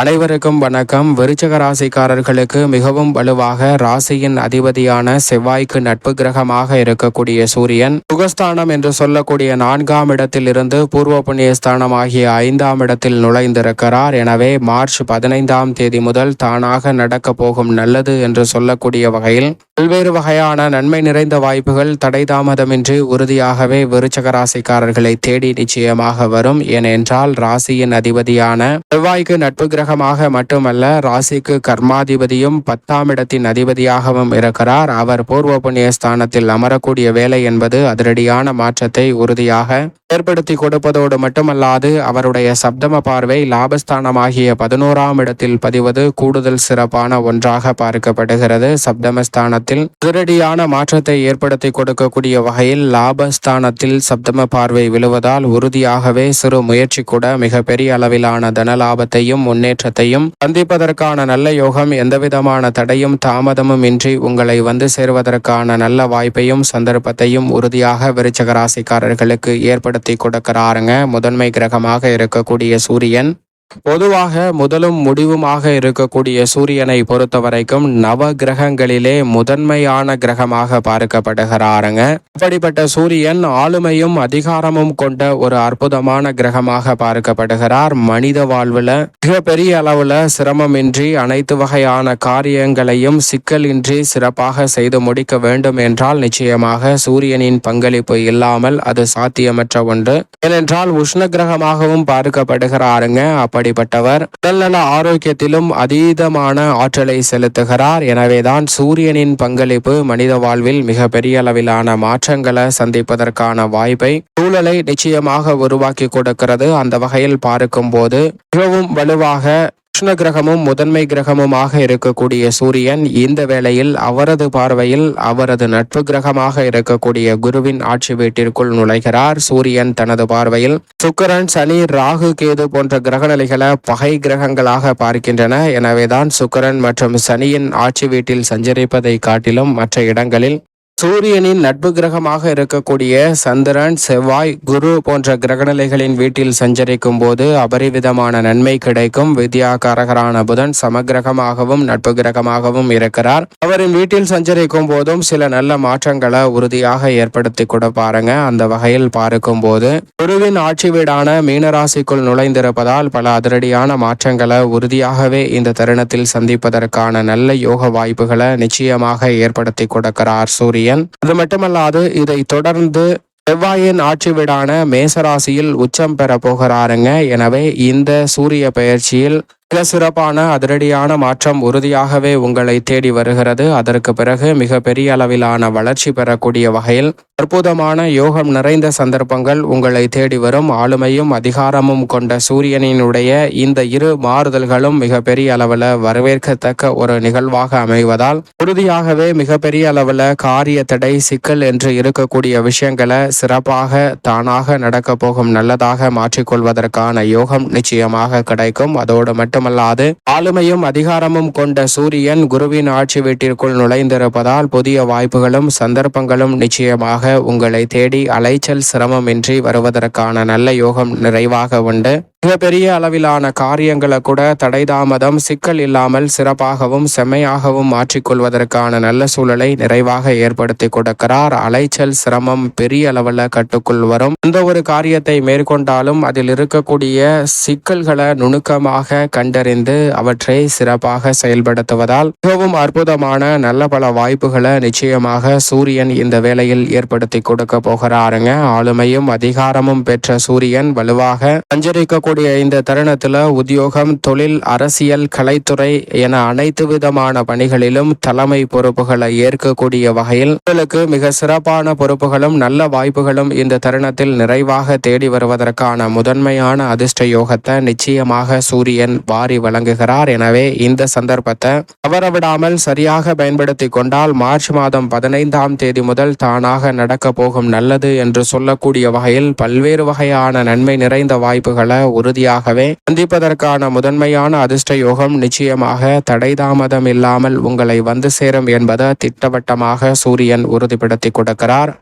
அனைவருக்கும் வணக்கம். விருச்சக ராசிக்காரர்களுக்கு மிகவும் வலுவாக ராசியின் அதிபதியான செவ்வாய்க்கு நட்பு கிரகமாக இருக்கக்கூடிய சூரியன் சுகஸ்தானம் என்று சொல்லக்கூடிய நான்காம் இடத்தில் இருந்து பூர்வ புண்ணியஸ்தானம் ஆகிய ஐந்தாம் இடத்தில் நுழைந்திருக்கிறார். எனவே மார்ச் பதினைந்தாம் தேதி முதல் தானாக நடக்க போகும் நல்லது என்று சொல்லக்கூடிய வகையில் பல்வேறு வகையான நன்மை நிறைந்த வாய்ப்புகள் தடை தாமதமின்றி உறுதியாகவே விருச்சக ராசிக்காரர்களை தேடி நிச்சயமாக வரும். ஏனென்றால் ராசியின் அதிபதியான செவ்வாய்க்கு நட்பு கிரகமாக மட்டுமல்ல ராசிக்கு கர்மாதிபதியும் பத்தாம் இடத்தின் அதிபதியாகவும் இருக்கிறார். அவர் பூர்வ புண்ணிய ஸ்தானத்தில் அமரக்கூடிய வேலை என்பது அதிரடியான மாற்றத்தை உறுதியாக ஏற்படுத்தி கொடுப்பதோடு மட்டுமல்லாது அவருடைய சப்தம பார்வை லாபஸ்தானமாகிய பதினோராம் இடத்தில் பதிவது கூடுதல் சிறப்பான ஒன்றாக பார்க்கப்படுகிறது. சப்தமஸ்தானத்தில் அதிரடியான மாற்றத்தை ஏற்படுத்தி கொடுக்கக்கூடிய வகையில் லாபஸ்தானத்தில் சப்தம பார்வை விழுவதால் உறுதியாகவே சிறு முயற்சி கூட மிகப்பெரிய அளவிலான தன லாபத்தையும் முன்னேற்றத்தையும் சந்திப்பதற்கான நல்ல யோகம் எந்தவிதமான தடையும் தாமதமும் இன்றி உங்களை வந்து சேருவதற்கான நல்ல வாய்ப்பையும் சந்தர்ப்பத்தையும் உறுதியாக விருச்சக ராசிக்காரர்களுக்கு ஏற்படுத்தி கொடுக்கிறாருங்க. முதன்மை கிரகமாக இருக்கக்கூடிய சூரியன் பொதுவாக முதலும் முடிவுமாக இருக்கக்கூடிய சூரியனை பொறுத்த வரைக்கும் நவ கிரகங்களிலே முதன்மையான கிரகமாக பார்க்கப்படுகிறாருங்க. அப்படிப்பட்ட சூரியன் ஆளுமையும் அதிகாரமும் கொண்ட ஒரு அற்புதமான கிரகமாக பார்க்கப்படுகிறார். மனித வாழ்வுல மிகப்பெரிய அளவுல சிரமமின்றி அனைத்து வகையான காரியங்களையும் சிக்கலின்றி சிறப்பாக செய்து முடிக்க வேண்டும் என்றால் நிச்சயமாக சூரியனின் பங்களிப்பு இல்லாமல் அது சாத்தியமற்ற ஒன்று. ஏனென்றால் உஷ்ண கிரகமாகவும் பார்க்கப்படுகிறாருங்க. அப்படி அப்படிப்பட்டவர் உடல்நல ஆரோக்கியத்திலும் அதீதமான ஆற்றலை செலுத்துகிறார். எனவேதான் சூரியனின் பங்களிப்பு மனித வாழ்வில் மிக பெரிய அளவிலான மாற்றங்களை சந்திப்பதற்கான வாய்ப்பை சூழலை நிச்சயமாக உருவாக்கி கொடுக்கிறது. அந்த வகையில் பார்க்கும் போது மிகவும் வலுவாக கிருஷ்ண கிரகமும் முதன்மை கிரகமுமாக இருக்கக்கூடிய சூரியன் இந்த வேளையில் அவரது பார்வையில் அவரது நட்பு கிரகமாக இருக்கக்கூடிய குருவின் ஆட்சி வீட்டிற்குள் நுழைகிறார். சூரியன் தனது பார்வையில் சுக்கரன் சனி ராகு கேது போன்ற கிரகநிலைகளை பகை கிரகங்களாக பார்க்கின்றன. எனவேதான் சுக்கரன் மற்றும் சனியின் ஆட்சி வீட்டில் சஞ்சரிப்பதை காட்டிலும் மற்ற இடங்களில் சூரியனின் நட்பு கிரகமாக இருக்கக்கூடிய சந்திரன் செவ்வாய் குரு போன்ற கிரகநிலைகளின் வீட்டில் சஞ்சரிக்கும் போது அபரிவிதமான நன்மை கிடைக்கும். வித்யாகாரகரான புதன் சமகிரகமாகவும் நட்பு கிரகமாகவும் இருக்கிறார். அவரின் வீட்டில் சஞ்சரிக்கும் போதும் சில நல்ல மாற்றங்களை உறுதியாக ஏற்படுத்தி கொடுப்பாருங்க அந்த வகையில் பார்க்கும் போது குருவின் ஆட்சி வீடான மீனராசிக்குள் நுழைந்திருப்பதால் பல அதிரடியான மாற்றங்களை உறுதியாகவே இந்த தருணத்தில் சந்திப்பதற்கான நல்ல யோக வாய்ப்புகளை நிச்சயமாக ஏற்படுத்தி கொடுக்கிறார் சூரியன். சூரியன் அது மட்டுமல்லாது இதை தொடர்ந்து செவ்வாயின் ஆட்சி வீடான மேசராசியில் உச்சம் பெற போகிறாருங்க. எனவே இந்த சூரிய பயிற்சியில் மிக சிறப்பான அதிரடியான மாற்றம் உறுதியாகவே உங்களை தேடி வருகிறது. அதற்கு பிறகு மிக பெரிய அளவிலான வளர்ச்சி பெறக்கூடிய வகையில் அற்புதமான யோகம் நிறைந்த சந்தர்ப்பங்கள் உங்களை தேடி வரும். ஆளுமையும் அதிகாரமும் கொண்ட சூரியனினுடைய இந்த இரு மாறுதல்களும் மிக பெரிய அளவில் வரவேற்கத்தக்க ஒரு நிகழ்வாக அமைவதால் உறுதியாகவே மிக பெரிய அளவில் காரிய தடை சிக்கல் என்று இருக்கக்கூடிய விஷயங்களை சிறப்பாக தானாக நடக்க போகும் நல்லதாக மாற்றிக்கொள்வதற்கான யோகம் நிச்சயமாக கிடைக்கும். அதோடு மட்டுமல்லாது ஆளுமையும் அதிகாரமும் கொண்ட சூரியன் குருவின் ஆட்சி வீட்டிற்குள் நுழைந்திருப்பதால் புதிய வாய்ப்புகளும் சந்தர்ப்பங்களும் நிச்சயமாக உங்களை தேடி அலைச்சல் சிரமமின்றி வருவதற்கான நல்ல யோகம் நிறைவாக உண்டு. மிகப்பெரிய அளவிலான காரியங்களை கூட தடை தாமதம் சிக்கல் இல்லாமல் சிறப்பாகவும் செம்மையாகவும் மாற்றிக்கொள்வதற்கான நல்ல சூழலை நிறைவாக ஏற்படுத்தி கொடுக்கிறார். அலைச்சல் சிரமம் பெரிய அளவில் கட்டுக்குள் வரும். எந்த ஒரு காரியத்தை மேற்கொண்டாலும் அதில் இருக்கக்கூடிய சிக்கல்களை நுணுக்கமாக கண்டறிந்து அவற்றை சிறப்பாக செயல்படுத்துவதால் மிகவும் அற்புதமான நல்ல பல வாய்ப்புகளை நிச்சயமாக சூரியன் இந்த வேளையில் ஏற்படுத்தி கொடுக்க போகிறாருங்க. ஆளுமையும் அதிகாரமும் பெற்ற சூரியன் வலுவாக சஞ்சரிக்க இருக்கக்கூடிய இந்த தருணத்தில் உத்தியோகம் தொழில் அரசியல் கலைத்துறை என அனைத்து விதமான பணிகளிலும் தலைமை பொறுப்புகளை ஏற்கக்கூடிய வகையில் உங்களுக்கு மிக சிறப்பான பொறுப்புகளும் நல்ல வாய்ப்புகளும் இந்த தருணத்தில் நிறைவாக தேடி வருவதற்கான முதன்மையான அதிர்ஷ்ட யோகத்தை நிச்சயமாக சூரியன் வாரி வழங்குகிறார். எனவே இந்த சந்தர்ப்பத்தை தவறவிடாமல் சரியாக பயன்படுத்தி கொண்டால் மார்ச் மாதம் பதினைந்தாம் தேதி முதல் தானாக நடக்க போகும் நல்லது என்று சொல்லக்கூடிய வகையில் பல்வேறு வகையான நன்மை நிறைந்த வாய்ப்புகளை உறுதியாகவே சந்திப்பதற்கான முதன்மையான அதிர்ஷ்ட யோகம் நிச்சயமாக தடைதாமதம் இல்லாமல் உங்களை வந்து சேரும் என்பதை திட்டவட்டமாக சூரியன் உறுதிப்படுத்தி கொடுக்கிறார்.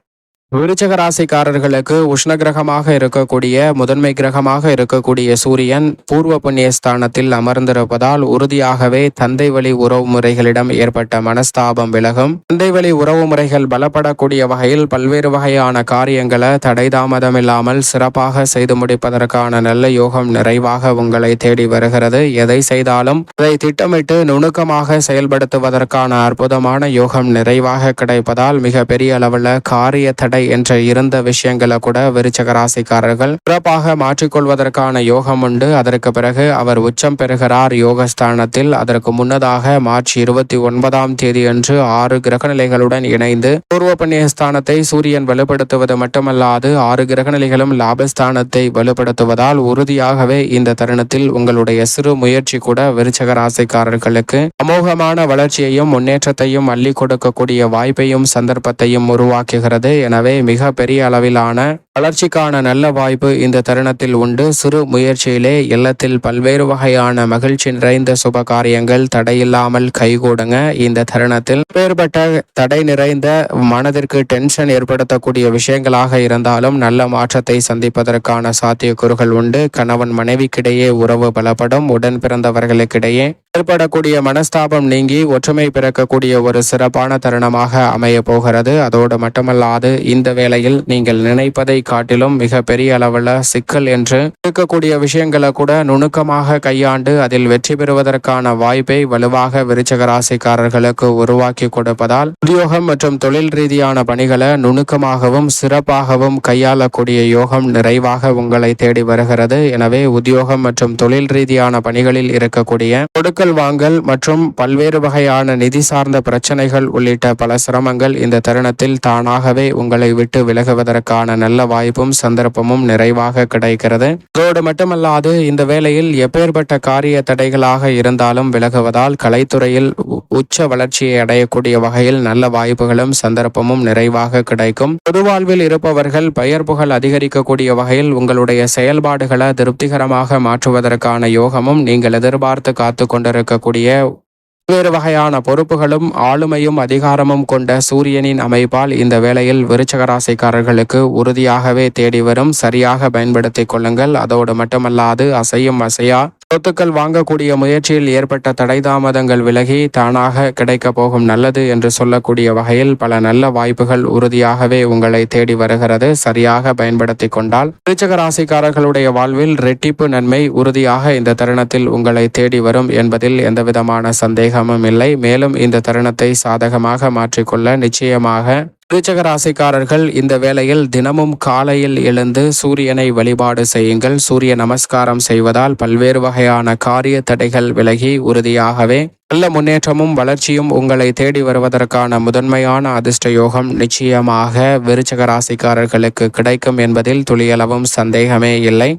விருச்சக ராசிக்காரர்களுக்கு உஷ்ண கிரகமாக இருக்கக்கூடிய முதன்மை கிரகமாக இருக்கக்கூடிய சூரியன் பூர்வ புண்ணிய ஸ்தானத்தில் அமர்ந்திருப்பதால் உறுதியாகவே தந்தை வழி உறவு முறைகளிடம் ஏற்பட்ட மனஸ்தாபம் விலகும். தந்தை வழி உறவு முறைகள் பலப்படக்கூடிய வகையில் பல்வேறு வகையான காரியங்களை தடை தாமதம் இல்லாமல் சிறப்பாக செய்து முடிப்பதற்கான நல்ல யோகம் நிறைவாக உங்களை தேடி வருகிறது. எதை செய்தாலும் அதை திட்டமிட்டு நுணுக்கமாக செயல்படுத்துவதற்கான அற்புதமான யோகம் நிறைவாக கிடைப்பதால் மிக பெரிய அளவில் காரிய தடை என்ற இருந்த விஷயங்களை கூட விருச்சக ராசிக்காரர்கள் சிறப்பாக மாற்றிக்கொள்வதற்கான யோகம் உண்டு. அதற்கு பிறகு அவர் உச்சம் பெறுகிறார். யோகஸ்தானத்தில் அதற்கு முன்னதாக மார்ச் இருபத்தி ஒன்பதாம் தேதி அன்று ஆறு கிரகநிலைகளுடன் இணைந்து பூர்வ புண்ணியஸ்தானத்தை சூரியன் வலுப்படுத்துவது மட்டுமல்லாது ஆறு கிரகநிலைகளும் லாபஸ்தானத்தை வலுப்படுத்துவதால் உறுதியாகவே இந்த தருணத்தில் உங்களுடைய சிறு முயற்சி கூட விருச்சக ராசிக்காரர்களுக்கு அமோகமான வளர்ச்சியையும் முன்னேற்றத்தையும் அள்ளி கொடுக்கக்கூடிய வாய்ப்பையும் சந்தர்ப்பத்தையும் உருவாக்குகிறது. எனவே மிக பெரிய அளவிலான வளர்ச்சிக்கான நல்ல வாய்ப்பு இந்த தருணத்தில் உண்டு. சிறு முயற்சியிலே இல்லத்தில் பல்வேறு வகையான மகிழ்ச்சி நிறைந்த சுப காரியங்கள் தடையில்லாமல் கைகூடுங்க. இந்த தருணத்தில் வேறுபட்ட தடை நிறைந்த மனதிற்கு டென்ஷன் ஏற்படுத்தக்கூடிய விஷயங்களாக இருந்தாலும் நல்ல மாற்றத்தை சந்திப்பதற்கான சாத்தியக்கூறுகள் உண்டு. கணவன் மனைவிக்கிடையே உறவு பலப்படும். உடன் பிறந்தவர்களுக்கிடையே ஏற்படக்கூடிய மனஸ்தாபம் நீங்கி ஒற்றுமை பிறக்கக்கூடிய ஒரு சிறப்பான தருணமாக அமைய போகிறது. அதோடு மட்டுமல்லாது இந்த வேளையில் நீங்கள் நினைப்பதை காட்டிலும் மிக பெரிய அளவில் சிக்கல் என்று இருக்கக்கூடிய விஷயங்களை கூட நுணுக்கமாக கையாண்டு அதில் வெற்றி பெறுவதற்கான வாய்ப்பை வலுவாக விருச்சக ராசிக்காரர்களுக்கு உருவாக்கி கொடுப்பதால் உத்தியோகம் மற்றும் தொழில் ரீதியான பணிகளை நுணுக்கமாகவும் சிறப்பாகவும் கையாளக்கூடிய யோகம் நிறைவாக உங்களை தேடி வருகிறது. எனவே உத்தியோகம் மற்றும் தொழில் ரீதியான பணிகளில் இருக்கக்கூடிய கொடுக்கல் வாங்கல் மற்றும் பல்வேறு வகையான நிதி சார்ந்த பிரச்சனைகள் உள்ளிட்ட பல சிரமங்கள் இந்த தருணத்தில் தானாகவே உங்களை விட்டு விலகுவதற்கான நல்ல வாய்ப்பும் சந்தர்ப்பமும் நிறைவாக கிடைக்கிறது. அதோடு மட்டுமல்லாது இந்த வேளையில் எப்பேற்பட்ட காரிய தடைகளாக இருந்தாலும் விலகுவதால் கலைத்துறையில் உச்ச வளர்ச்சியை அடையக்கூடிய வகையில் நல்ல வாய்ப்புகளும் சந்தர்ப்பமும் நிறைவாக கிடைக்கும். பொதுவாழ்வில் இருப்பவர்கள் பெயர் புகழ் அதிகரிக்கக்கூடிய வகையில் உங்களுடைய செயல்பாடுகளை திருப்திகரமாக மாற்றுவதற்கான யோகமும் நீங்கள் எதிர்பார்த்து காத்து கொண்டிருக்கக்கூடிய வேறு வகையான பொறுப்புகளும் ஆளுமையும் அதிகாரமும் கொண்ட சூரியனின் அமைப்பால் இந்த வேளையில் விருச்சகராசிக்காரர்களுக்கு உறுதியாகவே தேடி வரும். சரியாக பயன்படுத்திக் கொள்ளுங்கள். அதோடு மட்டுமல்லாது அசையும் அசையா சொத்துக்கள் வாங்கக்கூடிய முயற்சியில் ஏற்பட்ட தடை தாமதங்கள் விலகி தானாக கிடைக்க போகும் நல்லது என்று சொல்லக்கூடிய வகையில் பல நல்ல வாய்ப்புகள் உறுதியாகவே உங்களை தேடி வருகிறது. சரியாக பயன்படுத்தி கொண்டால் விருச்சக ராசிக்காரர்களுடைய வாழ்வில் ரெட்டிப்பு நன்மை உறுதியாக இந்த தருணத்தில் உங்களை தேடி வரும் என்பதில் எந்தவிதமான சந்தேகமும் இல்லை. மேலும் இந்த தருணத்தை சாதகமாக மாற்றிக்கொள்ள நிச்சயமாக விருச்சக ராசிக்காரர்கள் இந்த வேளையில் தினமும் காலையில் எழுந்து சூரியனை வழிபாடு செய்யுங்கள். சூரிய நமஸ்காரம் செய்வதால் பல்வேறு வகையான காரிய தடைகள் விலகி உறுதியாகவே நல்ல முன்னேற்றமும் வளர்ச்சியும் உங்களை தேடி வருவதற்கான முதன்மையான அதிர்ஷ்ட யோகம் நிச்சயமாக விருச்சக ராசிக்காரர்களுக்கு கிடைக்கும் என்பதில் துளியளவும் சந்தேகமே இல்லை.